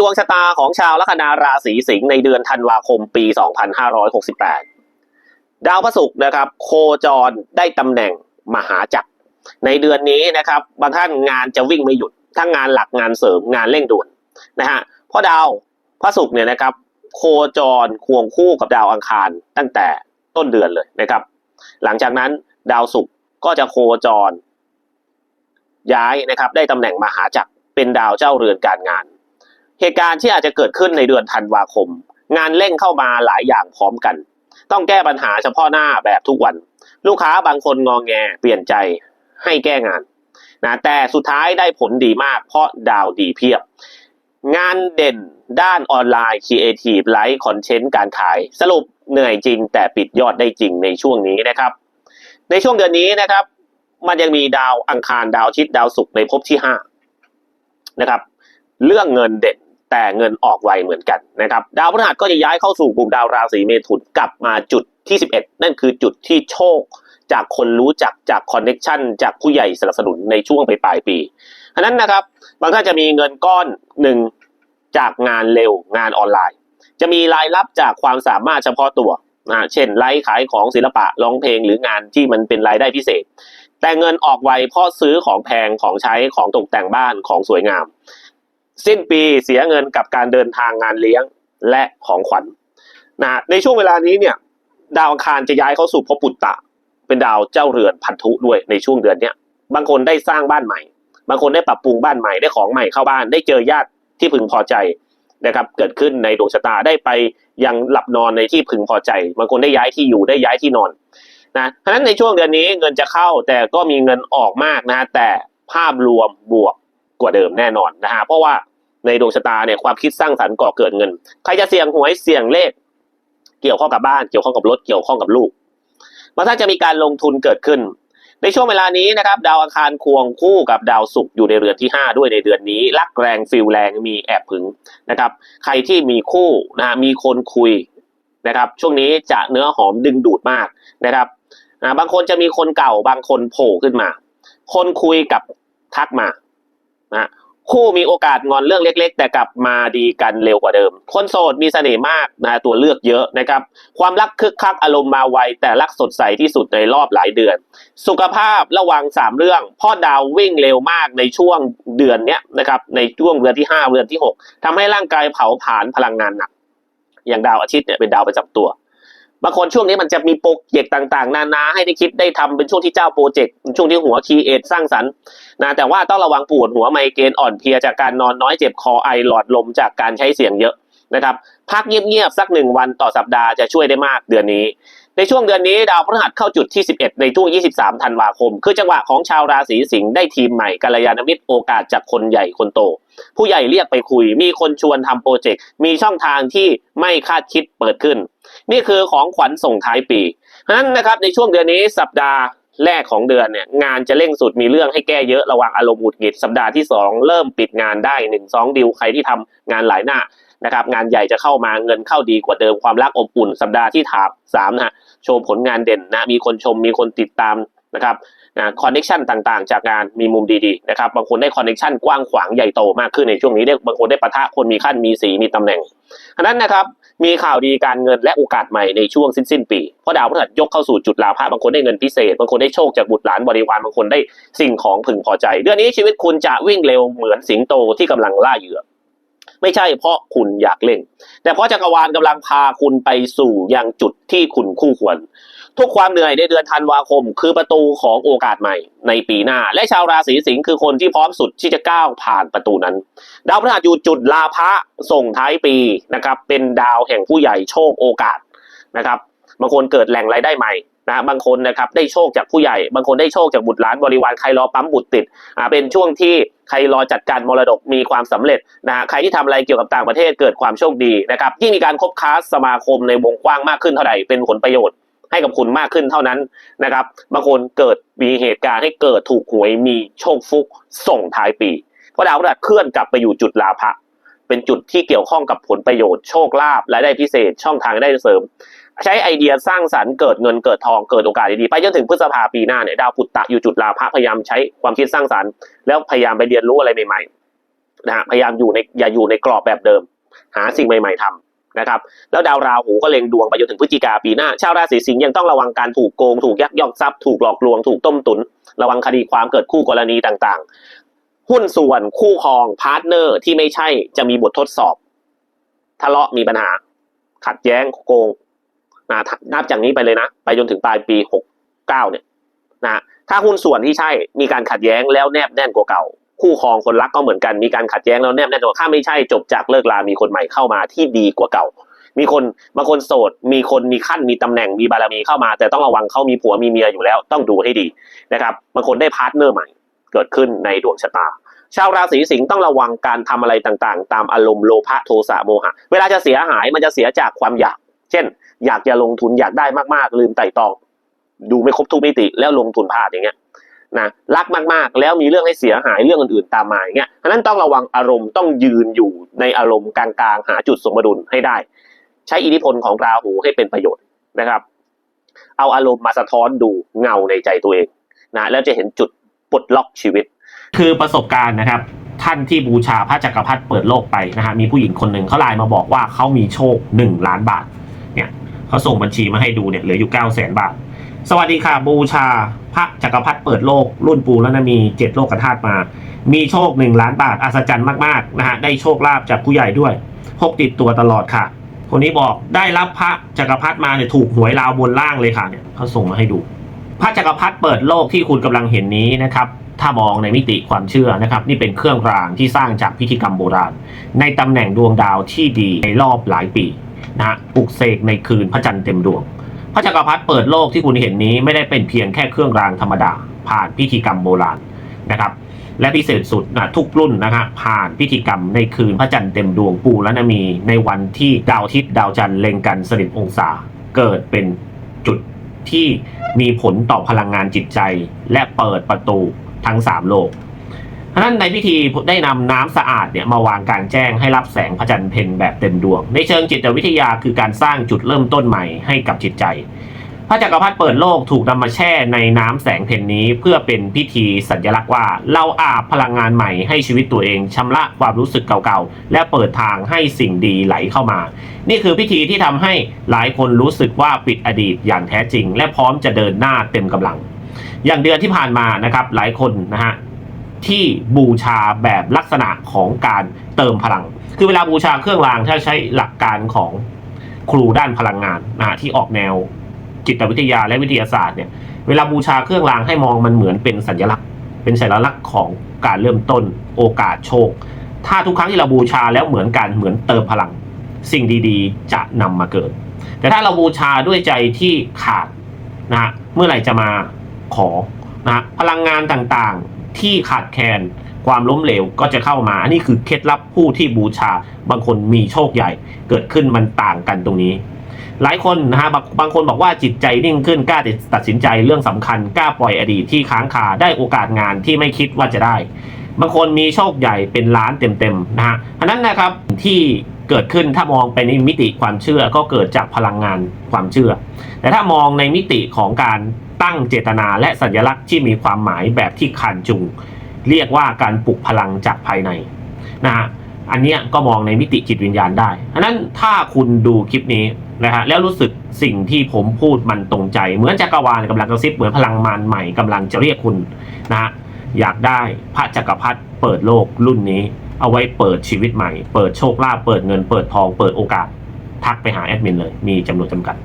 ดวงชะตาของชาวลัคนาราศีสิงห์ในเดือนธันวาคมปี 2568 ดาวพระศุกร์นะครับ โคจรได้ตำแหน่งมหาจักร ในเดือนนี้นะครับ บางท่านงานจะวิ่งไม่หยุด ทั้งงานหลักงานเสริมงานเร่งด่วนนะฮะเพราะดาวพระศุกร์เนี่ยนะครับ โคจรควงคู่กับดาวอังคารตั้งแต่ต้นเดือนเลยนะครับ หลังจากนั้นดาวศุกร์ก็จะโคจร ย้ายนะครับ ได้ตำแหน่งมหาจักรเป็นดาวเจ้าเรือนการงาน เหตุการณ์ที่อาจจะเกิดขึ้นในเดือนธันวาคม งานเร่งเข้ามาหลายอย่างพร้อมกัน ต้องแก้ปัญหาเฉพาะหน้าแบบทุกวัน ลูกค้าบางคนงองแงเปลี่ยนใจให้แก้งานนะแต่สุดท้ายได้ผลดีมากเพราะดาวดีเพียบ งานเด่นด้านออนไลน์ครีเอทีฟไลฟ์คอนเทนต์การขาย สรุปเหนื่อยจริง แต่ปิดยอดได้จริงในช่วงนี้นะครับ ในช่วงเดือนนี้นะครับ มันยังมีดาวอังคารดาวอาทิตย์ดาวศุกร์ในภพที่ห้านะครับเรื่องเงินเด่น แต่เงินออกไวเหมือนกันนะครับดาวพฤหัสก็จะย้ายเข้าสู่กลุ่มดาวราศีเมถุนกลับมาจุดที่ 11 นั่นคือจุดที่โชค จากคนรู้จักจากคอนเน็ชันจากผู้ใหญ่สนับสนุนในช่วงปลายปีอันนั้นนะครับบางท่านจะมีเงินก้อนหนึ่งจากงานเร็วงานออนไลน์ จะมีรายรับจากความสามารถเฉพาะตัวนะเช่นไลฟ์ขายของศิลปะร้องเพลงหรืองานที่มันเป็นรายได้พิเศษ แต่เงินออกไวเพราะซื้อของแพงของใช้ของตกแต่งบ้านของสวยงาม สิ้นปีเสียเงินกับการเดินทางงานเลี้ยงและของขวัญนะในช่วงเวลานี้เนี่ย ดาวอังคารจะย้ายเข้าสู่พปุตตะ เป็นดาวเจ้าเรือนพันธุด้วยในช่วงเดือนเนี้ยบางคนได้สร้างบ้านใหม่ บางคนได้ปรับปรุงบ้านใหม่ได้ของใหม่เข้าบ้านได้เจอญาติที่พึงพอใจนะครับ เกิดขึ้นในดวงชะตาได้ไปยังหลับนอนในที่พึงพอใจ บางคนได้ย้ายที่อยู่ได้ย้ายที่นอนนะเพราะฉะนั้นในช่วงเดือนนี้เงินจะเข้าแต่ก็มีเงินออกมากนะแต่ภาพรวมบวกกว่าเดิมแน่นอนนะฮะเพราะว่า ในดวงชะตาเนี่ยความคิดสร้างสรรค์ก่อเกิดเงิน ใครจะเสี่ยงหวยเสี่ยงเลข เกี่ยวข้องกับบ้านเกี่ยวข้องกับรถเกี่ยวข้องกับลูกมันถ้าจะมีการลงทุนเกิดขึ้น ในช่วงเวลานี้นะครับ ดาวอังคารควงคู่กับดาวศุกร์อยู่ในเรือนที่ 5 ด้วยในเดือนนี้ รักแรงฟิลแรงมีแอบผึงนะครับ ใครที่มีคู่นะมีคนคุยนะครับช่วงนี้จะเนื้อหอมดึงดูดมากนะครับอ่าบางคนจะมีคนเก่าบางคนโผล่ขึ้นมา คนคุยกับทักมานะ คู่มีโอกาสงอนเรื่องเล็ก ๆ แต่กลับมาดีกันเร็วกว่าเดิม คนโสดมีเสน่ห์มากนะตัวเลือกเยอะนะครับ ความรักคึกคักอารมณ์มาไวแต่รักสดใสที่สุดในรอบหลายเดือน สุขภาพระวังสามเรื่อง พ่อดาววิ่งเร็วมากในช่วงเดือนเนี้ยนะครับในช่วงเดือนที่ห้าเดือนที่หกทำให้ร่างกายเผาผลาญพลังงานหนักอย่างดาวอาทิตย์เนี่ยเป็นดาวประจำตัว บางคนช่วงนี้มันจะมีโปรเจกต์ต่างๆ นานาให้ได้คิดได้ทำเป็นช่วงที่เจ้าโปรเจกต์ช่วงที่หัวคีเอทสร้างสรรค์นะแต่ว่าต้องระวังปวดหัวไมเกรนอ่อนเพลียจากการนอนน้อยเจ็บคอไอหลอดลมจากการใช้เสียงเยอะนะครับพักเงียบๆสักหนึ่งวันต่อสัปดาห์จะช่วยได้มากเดือนนี้ ในช่วงเดือนนี้ดาวพฤหัสเข้าจุดที่ 11 ในช่วง 23 ธันวาคม คือจังหวะของชาวราศีสิงห์ได้ทีมใหม่กัลยาณมิตรโอกาสจากคนใหญ่คนโต ผู้ใหญ่เรียกไปคุย มีคนชวนทำโปรเจกต์ มีช่องทางที่ไม่คาดคิดเปิดขึ้น นี่คือของขวัญส่งท้ายปีเพราะฉะนั้นนะครับในช่วงเดือนนี้สัปดาห์แรกของเดือนเนี่ยงานจะเร่งสุดมีเรื่องให้แก้เยอะระวังอารมณ์หงุดหงิดสัปดาห์ที่ 2 เริ่มปิดงานได้ 1 2 ดิวใครที่ทำงานหลายหน้า นะครับงานใหญ่จะเข้ามาเงินเข้าดีกว่าเดิมความรักอบอุ่นสัปดาห์ที่ถามสามนะฮะโชว์ผลงานเด่นนะมีคนชมมีคนติดตามนะครับนะคอนเน็ชันต่างๆ จากงานมีมุมดีๆนะครับบางคนได้คอนเน็ชันกว้างขวางใหญ่โตมากขึ้นในช่วงนี้ได้บางคนได้ปะทะคนมีขั้นมีสีมีตำแหน่งฉะนั้นนะครับมีข่าวดีการเงินและโอกาสใหม่ในช่วงสิ้นสิ้นปีเพราะดาวพฤหัสยกเข้าสู่จุดลาภะบางคนได้เงินพิเศษ บางคนได้โชคจากบุตรหลานบริวารบางคนได้สิ่งของพึงพอใจ เดือนนี้ชีวิตคุณจะวิ่งเร็วเหมือนสิงโตที่กำลังล่าเหยื่อ ไม่ใช่เพราะคุณอยากเล่น แต่เพราะจักรวาลกำลังพาคุณไปสู่ยังจุดที่คุณคู่ควร ทุกความเหนื่อยในเดือนธันวาคม คือประตูของโอกาสใหม่ในปีหน้า และชาวราศีสิงห์คือคนที่พร้อมสุดที่จะก้าวผ่านประตูนั้น ดาวพฤหัสอยู่จุดลาภะส่งท้ายปีนะครับเป็นดาวแห่งผู้ใหญ่โชคโอกาสนะครับบางคนเกิดแหล่งรายได้ใหม่ นะบางคนนะครับได้โชคจากผู้ใหญ่ บางคนได้โชคจากบุตรหลานบริวารใครรอปั๊มบุตรติดอ่าเป็นช่วงที่ใครรอจัดการมรดกมีความสำเร็จนะฮะใครที่ทำอะไรเกี่ยวกับต่างประเทศเกิดความโชคดีนะครับยิ่งมีการคบค้าสมาคมในวงกว้างมากขึ้นเท่าไหร่เป็นผลประโยชน์ให้กับคุณมากขึ้นเท่านั้นนะครับ บางคนเกิดมีเหตุการณ์ให้เกิดถูกหวยมีโชคฟุกส่งท้ายปี เพราะดาวพฤหัสเคลื่อนกลับไปอยู่จุดลาภะ เป็นจุดที่เกี่ยวข้องกับผลประโยชน์โชคลาภและได้พิเศษช่องทางได้เสริม ใช้ไอเดียสร้างสรรค์เกิดเงินเกิดทองเกิดโอกาสดีๆไปจนถึงพฤษภาปีหน้าเนี่ยดาวพุตตะอยู่จุดลาภะพยายามใช้ความคิดสร้างสรรค์ แล้วพยายามไปเรียนรู้อะไรใหม่ๆนะฮะพยายามอยู่ในอย่าอยู่ในกรอบแบบเดิม หาสิ่งใหม่ ๆทำนะครับแล้วดาวราหูก็เล็งดวงไปจนถึงพฤศจิกาปีหน้าชาวราศีสิงห์ยังต้องระวังการถูกโกง ถูกยักยอกทรัพย์ถูกหลอกลวงถูกต้มตุน ระวังคดีความเกิดคู่กรณีต่างๆ หุ้นส่วนคู่ครองพาร์ทเนอร์ที่ไม่ใช่จะมีบททดสอบ ทะเลาะมีปัญหา ขัดแย้งโกงนะนับจากนี้ไปเลยนะ ไปจนถึงปลายปีหกเก้าเนี่ยนะถ้าหุ้นส่วนที่ใช่มีการขัดแย้งแล้วแนบแน่นกว่าเก่า คู่ครองคนรักก็เหมือนกันมีการขัดแย้งแล้วแนบแน่นกว่าถ้าไม่ใช่จบจากเลิกลามีคนใหม่เข้ามาที่ดีกว่าเก่า มีคนบางคนโสด มีคนมีขั้นมีตำแหน่งมีบารมีเข้ามา แต่ต้องระวังเขามีผัวมีเมียอยู่แล้ว ต้องดูให้ดีนะครับบางคนได้พาร์ทเนอร์ใหม่ เกิดขึ้นในดวงชะตา ชาวราศีสิงห์ต้องระวังการทำอะไรต่างๆ ตามอารมณ์โลภะโทสะโมหะ เวลาจะเสียหายมันจะเสียจากความอยาก เช่น อยากจะลงทุนอยากได้มากๆ ลืมไต่ตอง ดูไม่ครบทุกมิติแล้วลงทุนพลาดอย่างเงี้ยนะรักมากๆ แล้วมีเรื่องให้เสียหายเรื่องอื่นๆตามมาอย่างเงี้ยฉะนั้นต้องระวังอารมณ์ต้องยืนอยู่ในอารมณ์กลางๆ หาจุดสมดุลให้ได้ ใช้อิทธิพลของราหูให้เป็นประโยชน์นะครับ เอาอารมณ์มาสะท้อนดูเงาในใจตัวเองนะแล้วจะเห็นจุด ปลดล็อกชีวิต คือประสบการณ์นะครับ ท่านที่บูชาพระจักรพรรดิเปิดโลกไปนะฮะมีผู้หญิงคนหนึ่งเขาไลน์มาบอกว่าเขามีโชค 1 ล้านบาทเนี่ยเขาส่งบัญชีมาให้ดูเนี่ยเหลืออยู่9 0 0 0 0 0บาท สวัสดีค่ะบูชาพระจักรพรรดิเปิดโลก รุ่นปูแล้วนะมีเจ็ดโลกธาตุมา มีโชค 1 ล้านบาทอัศจรรย์มากๆนะฮะได้โชคลาภจากผู้ใหญ่ด้วยพกติดตัวตลอดค่ะคนนี้บอกได้รับพระจักรพรรดิมาเนี่ยถูกหวยราวบนล่างเลยค่ะเนี่ยเขาส่งมาให้ดู พระจักรพรรดิเปิดโลกที่คุณกำลังเห็นนี้นะครับ ถ้ามองในมิติความเชื่อนะครับ นี่เป็นเครื่องรางที่สร้างจากพิธีกรรมโบราณ ในตำแหน่งดวงดาวที่ดีในรอบหลายปีนะปลุกเสกในคืนพระจันทร์เต็มดวง พระจักรพรรดิเปิดโลกที่คุณเห็นนี้ไม่ได้เป็นเพียงแค่เครื่องรางธรรมดา ผ่านพิธีกรรมโบราณนะครับและพิเศษสุดนะทุกรุ่นนะฮะผ่านพิธีกรรมในคืนพระจันทร์เต็มดวงปูและนามี ในวันที่ดาวอาทิตย์ดาวจันทร์เล็งกันสนิทองศา เกิดเป็น ที่มีผลต่อพลังงานจิตใจ และเปิดประตูทั้ง 3 โลกฉะนั้นในพิธีได้นำน้ำสะอาดเนี่ยมาวางกลางแจ้งให้รับแสงพระจันทร์เพ็ญแบบเต็มดวง ในเชิงจิตวิทยาคือการสร้างจุดเริ่มต้นใหม่ให้กับจิตใจ พระจักรพรรดิเปิดโลกถูกนำมาแช่ในน้ำแสงเพ็ญนี้ เพื่อเป็นพิธีสัญลักษณ์ว่า เราอาบพลังงานใหม่ให้ชีวิตตัวเองชำระความรู้สึกเก่าๆ และเปิดทางให้สิ่งดีไหลเข้ามา นี่คือพิธีที่ทำให้หลายคนรู้สึกว่าปิดอดีตอย่างแท้จริง และพร้อมจะเดินหน้าเต็มกำลัง อย่างเดือนที่ผ่านมานะครับหลายคนนะฮะที่บูชาแบบลักษณะของการเติมพลัง คือเวลาบูชาเครื่องรางถ้าใช้หลักการของครูด้านพลังงานนะฮะที่ออกแนว จิตวิทยาและวิทยาศาสตร์เนี่ยเวลาบูชาเครื่องรางให้มองมันเหมือนเป็นสัญลักษณ์ เป็นสัญลักษณ์ของการเริ่มต้นโอกาสโชค ถ้าทุกครั้งที่เราบูชาแล้วเหมือนกันเหมือนเติมพลัง สิ่งดีๆ จะนำมาเกิด แต่ถ้าเราบูชาด้วยใจที่ขาดนะฮะเมื่อไหร่จะมาขอนะฮะพลังงานต่างๆที่ขาดแคลนความล้มเหลวก็จะเข้ามา อันนี้คือเคล็ดลับผู้ที่บูชา บางคนมีโชคใหญ่ เกิดขึ้นมันต่างกันตรงนี้ หลายคนนะฮะบางบางคนบอกว่าจิตใจนิ่งขึ้นกล้าตัดสินใจเรื่องสำคัญกล้าปล่อยอดีตที่ค้างคาได้โอกาสงานที่ไม่คิดว่าจะได้ บางคนมีโชคใหญ่เป็นล้านเต็มๆนะฮะอันนั้นนะครับที่เกิดขึ้นถ้ามองไปในมิติความเชื่อก็เกิดจากพลังงานความเชื่อ แต่ถ้ามองในมิติของการตั้งเจตนาและสัญลักษณ์ที่มีความหมายแบบที่คันจุง เรียกว่าการปลุกพลังจากภายในนะฮะ อันเนี้ยก็มองในมิติจิตวิญญาณได้อันนั้นถ้าคุณดูคลิปนี้นะฮะแล้วรู้สึกสิ่งที่ผมพูดมันตรงใจ เหมือนจักรวาลกำลังกระซิบเหมือนพลังมารใหม่กำลังจะเรียกคุณนะฮะอยากได้พระจักรพรรดิเปิดโลกรุ่นนี้ เอาไว้เปิดชีวิตใหม่ เปิดโชคลาภเปิดเงินเปิดทองเปิดโอกาส ทักไปหาแอดมินเลย มีจำนวนจำกัด